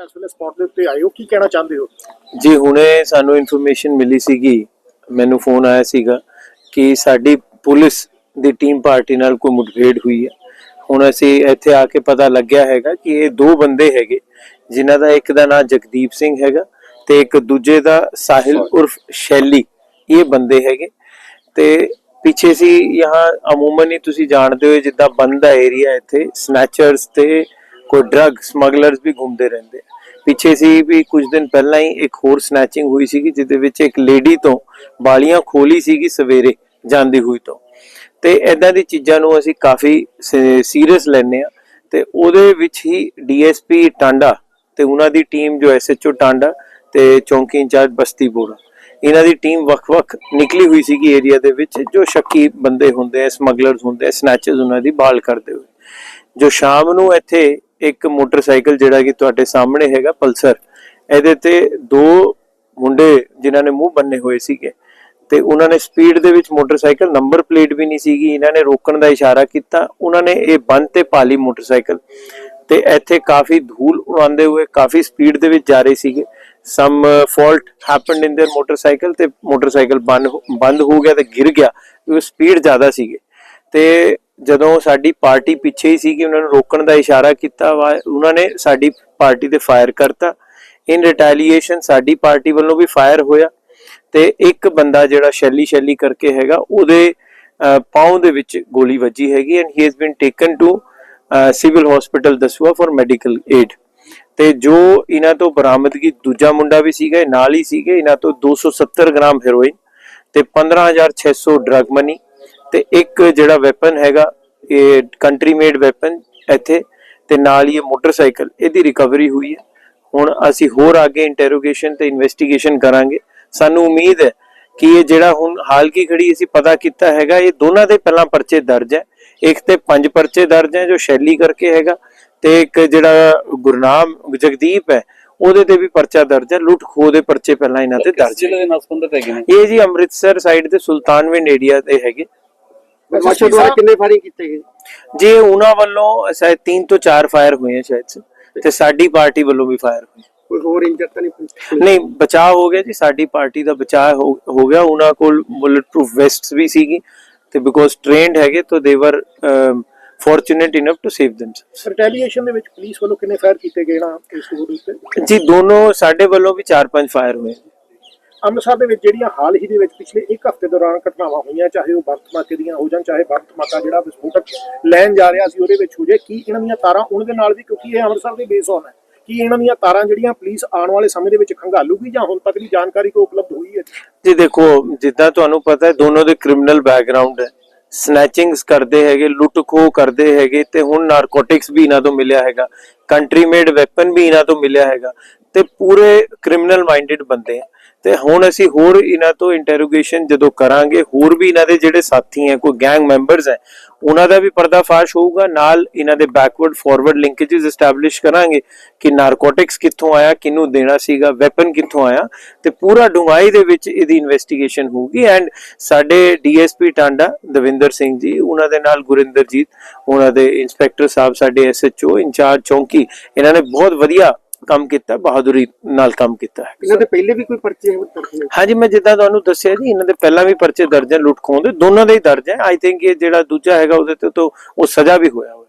ਇਸ ਵੇਲੇ ਸਪੌਟ ਦੇ ਉੱਤੇ ਆਏ ਹੋ ਕੀ ਕਹਿਣਾ ਚਾਹੁੰਦੇ ਹੋ? ਜੀ ਹੁਣੇ ਸਾਨੂੰ ਇਨਫੋਰਮੇਸ਼ਨ ਮਿਲੀ ਸੀਗੀ ਮੈਨੂੰ ਫੋਨ ਆਇਆ ਸੀਗਾ ਕਿ ਸਾਡੀ ਪੁਲਿਸ ਦੀ ਟੀਮ ਪਾਰਟੀ ਨਾਲ ਕੋਈ ਮੁਠਭੇੜ ਹੋਈ ਹੈ। ਹੁਣ ਅਸੀਂ ਇੱਥੇ ਆ ਕੇ ਪਤਾ ਲੱਗਿਆ ਹੈਗਾ ਕਿ ਇਹ ਦੋ ਬੰਦੇ ਹੈਗੇ ਜਿਨ੍ਹਾਂ ਦਾ ਇੱਕ ਦਾ ਨਾਮ ਜਗਦੀਪ ਸਿੰਘ ਹੈਗਾ ਤੇ ਇੱਕ ਦੂਜੇ ਦਾ ਸਾਹਿਲ ਉਰਫ ਸ਼ੈਲੀ ਇਹ ਬੰਦੇ ਹੈਗੇ। ਤੇ ਪਿੱਛੇ ਸੀ यहाँ ਅਮੂਮਨ ਹੀ ਤੁਸੀਂ ਜਾਣਦੇ ਹੋ ਜਿੱਦਾਂ ਬੰਦ ਦਾ ਏਰੀਆ ਇੱਥੇ ਸਨੈਚਰਸ ਤੇ ਕੋਈ ਡਰੱਗ ਸਮਗਲਰਸ ਵੀ ਘੁੰਮਦੇ ਰਹਿੰਦੇ ਆ। ਪਿੱਛੇ ਸੀ ਵੀ ਕੁਝ ਦਿਨ ਪਹਿਲਾਂ ਹੀ ਇੱਕ ਹੋਰ ਸਨੈਚਿੰਗ ਹੋਈ ਸੀਗੀ, ਜਿਹਦੇ ਵਿੱਚ ਇੱਕ ਲੇਡੀ ਤੋਂ ਬਾਲੀਆਂ ਖੋਲੀ ਸੀਗੀ ਸਵੇਰੇ ਜਾਂਦੀ ਹੋਈ ਤੋਂ। ਤੇ ਐਦਾਂ ਦੀ ਚੀਜ਼ਾਂ ਨੂੰ ਅਸੀਂ ਕਾਫੀ ਸੀਰੀਅਸ ਲੈਂਦੇ ਆ ਤੇ ਉਹਦੇ ਵਿੱਚ ਹੀ ਡੀਐਸਪੀ ਟਾਂਡਾ ਤੇ ਉਹਨਾਂ ਦੀ ਟੀਮ ਜੋ ਐਸਐਚਓ ਟਾਂਡਾ ਤੇ ਚੌਂਕੀ ਇੰਚਾਰਜ ਬਸਤੀ ਬੋੜਾ ਇਹਨਾਂ ਦੀ ਟੀਮ ਵੱਖ-ਵੱਖ ਨਿਕਲੀ ਹੋਈ ਸੀਗੀ ਏਰੀਆ ਦੇ ਵਿੱਚ, ਜੋ ਸ਼ੱਕੀ ਬੰਦੇ ਹੁੰਦੇ ਆ ਸਮਗਲਰਸ ਹੁੰਦੇ ਆ ਸਨੈਚਰਸ ਉਹਨਾਂ ਦੀ ਬਾਲ ਕਰਦੇ ਹੋਏ। ਜੋ ਸ਼ਾਮ ਨੂੰ ਇੱਥੇ ਇੱਕ ਮੋਟਰਸਾਈਕਲ ਜਿਹੜਾ ਕਿ ਤੁਹਾਡੇ ਸਾਹਮਣੇ ਹੈਗਾ ਪਲਸਰ ਇਹਦੇ ਤੇ ਦੋ ਮੁੰਡੇ ਜਿਨ੍ਹਾਂ ਨੇ ਮੂੰਹ ਬੰਨੇ ਹੋਏ ਸੀਗੇ ਤੇ ਉਹਨਾਂ ਨੇ ਸਪੀਡ ਦੇ ਵਿੱਚ ਮੋਟਰਸਾਈਕਲ ਨੰਬਰ ਪਲੇਟ ਵੀ ਨਹੀਂ ਸੀਗੀ ਇਹਨਾਂ ਨੇ ਰੋਕਣ ਦਾ ਇਸ਼ਾਰਾ ਕੀਤਾ ਉਹਨਾਂ ਨੇ ਇਹ ਬੰਦ ਤੇ ਪਾਲੀ ਮੋਟਰਸਾਈਕਲ ਤੇ ਇੱਥੇ ਕਾਫੀ ਧੂਲ ਉਡਾਉਂਦੇ ਹੋਏ ਕਾਫੀ ਸਪੀਡ ਦੇ ਵਿੱਚ ਜਾ ਰਹੇ ਸੀਗੇ some fault happened in their motorcycle ਤੇ ਮੋਟਰਸਾਈਕਲ ਬੰਦ ਬੰਦ ਹੋ ਗਿਆ ਤੇ ਗਿਰ ਗਿਆ ਉਹ ਸਪੀਡ ਜ਼ਿਆਦਾ ਸੀਗੇ ਤੇ ਜਦੋਂ ਸਾਡੀ ਪਾਰਟੀ ਪਿੱਛੇ ਹੀ ਸੀਗੀ, ਉਹਨਾਂ ਨੂੰ ਰੋਕਣ ਦਾ ਇਸ਼ਾਰਾ ਕੀਤਾ ਵਾ, ਉਹਨਾਂ ਨੇ ਸਾਡੀ ਪਾਰਟੀ ਤੇ ਫਾਇਰ ਕਰਤਾ। ਇਨ ਰਿਟੈਲੀਏਸ਼ਨ ਸਾਡੀ ਪਾਰਟੀ ਵੱਲੋਂ ਵੀ ਫਾਇਰ ਹੋਇਆ ਤੇ ਇੱਕ ਬੰਦਾ ਜਿਹੜਾ ਸ਼ੈਲੀ ਸ਼ੈਲੀ ਕਰਕੇ ਹੈਗਾ, ਉਹਦੇ ਪਾਉਂ ਦੇ ਵਿੱਚ ਗੋਲੀ ਵੱਜੀ ਹੈਗੀ and he has been taken to civil hospital Dasuya for medical aid ਤੇ ਜੋ ਇਹਨਾਂ ਤੋਂ ਬਰਾਮਦਗੀ, ਦੂਜਾ ਮੁੰਡਾ ਵੀ ਸੀਗਾ ਨਾਲ ਹੀ ਸੀਗੇ, ਇਹਨਾਂ ਤੋਂ 270 ਗ੍ਰਾਮ ਹੈਰੋਇਨ ਤੇ 15600 ਡਰਗ ਮਨੀ ਤੇ ਇੱਕ ਜਿਹੜਾ ਵੈਪਨ ਹੈਗਾ ਇਹ ਕੰਟਰੀ ਮੇਡ ਵੈਪਨ ਇੱਥੇ ਤੇ ਨਾਲ ਹੀ ਇਹ ਮੋਟਰਸਾਈਕਲ ਇਹਦੀ ਰਿਕਵਰੀ ਹੋਈ ਹੈ। ਹੁਣ ਅਸੀਂ ਹੋਰ ਅੱਗੇ ਇੰਟਰੋਗੇਸ਼ਨ ਤੇ ਇਨਵੈਸਟੀਗੇਸ਼ਨ ਕਰਾਂਗੇ। ਸਾਨੂੰ ਉਮੀਦ ਹੈ ਕਿ ਇਹ ਜਿਹੜਾ ਹੁਣ ਹਾਲ ਕੀ ਖੜੀ ਅਸੀਂ ਪਤਾ ਕੀਤਾ ਹੈਗਾ ਇਹ ਦੋਨਾਂ ਦੇ ਪਹਿਲਾਂ ਪਰਚੇ ਦਰਜ ਹੈ। ਇੱਕ ਤੇ ਪੰਜ ਪਰਚੇ ਦਰਜ ਹੈ ਜੋ ਸ਼ੈਲੀ ਕਰਕੇ ਹੈਗਾ ਤੇ ਇੱਕ ਜਿਹੜਾ ਗੁਰਨਾਮ ਜਗਦੀਪ ਹੈ ਉਹਦੇ ਤੇ ਵੀ ਪਰਚਾ ਦਰਜ ਹੈ। ਲੁੱਟ ਖੋਹ ਦੇ ਪਰਚੇ ਪਹਿਲਾਂ ਇਹਨਾਂ ਤੇ ਦਰਜ ਦੇ ਨੇ? ਇਹ ਜੀ ਅੰਮ੍ਰਿਤਸਰ ਸਾਈਡ ਤੇ ਸੁਲਤਾਨਵਿੰਡ ਏਰੀਆ ਤੇ ਹੈਗੇ। ਬਦਮਾਸ਼ਾਂ ਦੁਆਰਾ ਕਿੰਨੇ ਫਾਇਰਿੰਗ ਕੀਤੇ ਗਏ? ਜੇ ਉਹਨਾਂ ਵੱਲੋਂ ਸ਼ਾਇਦ 3 ਤੋਂ 4 ਫਾਇਰ ਹੋਏ ਆ ਸ਼ਾਇਦ। ਸੇ, ਤੇ ਸਾਡੀ ਪਾਰਟੀ ਵੱਲੋਂ ਵੀ ਫਾਇਰ ਹੋਏ। ਕੋਈ ਹੋਰ ਇੰਜਰ ਤਾਂ ਨਹੀਂ? ਨਹੀਂ ਬਚਾਅ ਹੋ ਗਿਆ ਜੀ ਸਾਡੀ ਪਾਰਟੀ ਦਾ ਬਚਾਅ ਹੋ ਗਿਆ। ਉਹਨਾਂ ਕੋਲ ਬੁਲਟ ਪ੍ਰੂਫ ਵੈਸਟਸ ਵੀ ਸੀਗੀ ਤੇ ਬਿਕੋਜ਼ ਟ੍ਰੇਨਡ ਹੈਗੇ ਤਾਂ ਦੇ were fortunate enough to save themselves retaliation ਦੇ ਵਿੱਚ ਪੁਲਿਸ ਵੱਲੋਂ ਕਿੰਨੇ ਫਾਇਰ ਕੀਤੇ ਗਏ ਨਾ ਇਸ ਰੋਡ ਉੱਤੇ ਜੀ ਦੋਨੋਂ ਸਾਡੇ ਵੱਲੋਂ ਵੀ 4-5 ਫਾਇਰ ਹੋਏ। ਅੰਮ੍ਰਿਤਸਰ ਦੇ ਵਿੱਚ ਜਿਹੜੀਆਂ ਹਾਲ ਹੀ ਦੇ ਵਿੱਚ ਪਿਛਲੇ ਇੱਕ ਹਫ਼ਤੇ ਦੌਰਾਨ ਘਟਨਾਵਾਂ ਹੋਈਆਂ, ਚਾਹੇ ਉਹ ਬਰਤ ਧਮਾਕੇ ਦੀਆਂ ਹੋ ਜਾਣ, ਚਾਹੇ ਬਰਤ ਧਮਾਕਾ ਜਿਹੜਾ ਵਿਸਫੋਟਕ ਲੈਣ ਜਾ ਰਿਹਾ ਸੀ, ਉਹਦੇ ਵਿੱਚ ਹੋ ਜਾਏ, ਕੀ ਇਹਨਾਂ ਦੀਆਂ ਤਾਰਾਂ ਉਹਨਾਂ ਦੇ ਨਾਲ ਵੀ, ਕਿਉਂਕਿ ਇਹ ਅੰਮ੍ਰਿਤਸਰ ਦੇ ਬੇਸ ਔਨ ਹੈ, ਕੀ ਇਹਨਾਂ ਦੀਆਂ ਤਾਰਾਂ ਜਿਹੜੀਆਂ ਪੁਲਿਸ ਆਉਣ ਵਾਲੇ ਸਮੇਂ ਦੇ ਵਿੱਚ ਖੰਗਾਲੂਗੀ ਜਾਂ ਹੁਣ ਤੱਕ ਦੀ ਜਾਣਕਾਰੀ ਕੋ ਉਪਲਬਧ ਹੋਈ ਹੈ? ਜੀ ਦੇਖੋ, ਜਿੱਦਾਂ ਤੁਹਾਨੂੰ ਪਤਾ ਹੈ, ਦੋਨੋਂ ਦੇ ਕ੍ਰਿਮੀਨਲ ਬੈਕਗ੍ਰਾਉਂਡ ਹੈ। ਸਨੈਚਿੰਗਸ ਕਰਦੇ ਹੈਗੇ ਲੁੱਟ ਖੋਹ ਕਰਦੇ ਹੈਗੇ, ਤੇ ਹੁਣ ਨਾਰਕੋਟਿਕਸ ਵੀ ਇਹਨਾਂ ਤੋਂ ਮਿਲਿਆ ਹੈਗਾ। ਕੰਟਰੀ ਮੇਡ ਵੈਪਨ ਵੀ ਇਹਨਾਂ ਤੋਂ ਮਿਲਿਆ ਹੈਗਾ। ਤੇ ਪੂਰੇ ਕ੍ਰਿਮੀਨਲ ਮਾਈਂਡਡ ਬੰਦੇ ਆ। ਤੇ ਹੁਣ ਅਸੀਂ ਹੋਰ ਇਹਨਾਂ ਤੋਂ ਇੰਟਰੋਗੇਸ਼ਨ ਜਦੋਂ ਕਰਾਂਗੇ, ਹੋਰ ਵੀ ਇਹਨਾਂ ਦੇ ਜਿਹੜੇ ਸਾਥੀ ਹੈ ਕੋਈ ਗੈਂਗ ਮੈਂਬਰਸ ਹੈ ਉਹਨਾਂ ਦਾ ਵੀ ਪਰਦਾਫਾਸ਼ ਹੋਊਗਾ। ਨਾਲ ਇਹਨਾਂ ਦੇ ਬੈਕਵਰਡ ਫਾਰਵਰਡ ਲਿੰਕੇजेस ਐਸਟੈਬਲਿਸ਼ ਕਰਾਂਗੇ ਕਿ ਨਾਰਕੋਟਿਕਸ ਕਿੱਥੋਂ ਆਇਆ, ਕਿਹਨੂੰ ਦੇਣਾ ਸੀਗਾ ਵੈਪਨ ਕਿੱਥੋਂ ਆਇਆ। ਤੇ ਪੂਰਾ ਡੂੰਘਾਈ ਦੇ ਵਿੱਚ ਇਹਦੀ ਇਨਵੈਸਟੀਗੇਸ਼ਨ ਹੋਊਗੀ। ਐਂਡ ਸਾਡੇ ਡੀਐਸਪੀ ਟਾਂਡਾ ਦਵਿੰਦਰ ਸਿੰਘ ਜੀ, ਉਹਨਾਂ ਦੇ ਨਾਲ ਗੁਰਿੰਦਰਜੀਤ, ਉਹਨਾਂ ਦੇ ਇੰਸਪੈਕਟਰ ਸਾਹਿਬ, ਸਾਡੇ ਐਸਐਚਓ ਇੰਚਾਰਜ ਚੌਂਕੀ, ਇਹਨਾਂ ਨੇ ਬਹੁਤ ਵਧੀਆ ਕੰਮ ਕੀਤਾ ਬਹਾਦੁਰੀ ਨਾਲ ਕੰਮ ਕੀਤਾ ਹੈ। ਇਹਨਾਂ ਦੇ ਪਹਿਲੇ ਵੀ ਕੋਈ ਪਰਚੇ ਹੋ ਹਾਂਜੀ ਮੈਂ ਜਿੱਦਾਂ ਤੁਹਾਨੂੰ ਦੱਸਿਆ ਜੀ ਇਹਨਾਂ ਦੇ ਪਹਿਲਾਂ ਵੀ ਪਰਚੇ ਦਰਜ ਹੈ ਲੁੱਟ ਖੋਹ ਦੇ ਦੋਨਾਂ ਦੇ ਹੀ ਦਰਜ ਹੈ। ਆਈ ਥਿੰਕ ਇਹ ਜਿਹੜਾ ਦੂਜਾ ਹੈਗਾ ਉਹਦੇ ਤੇ ਤਾਂ ਉਹ ਸਜ਼ਾ ਵੀ ਹੋਇਆ ਹੋਇਆ।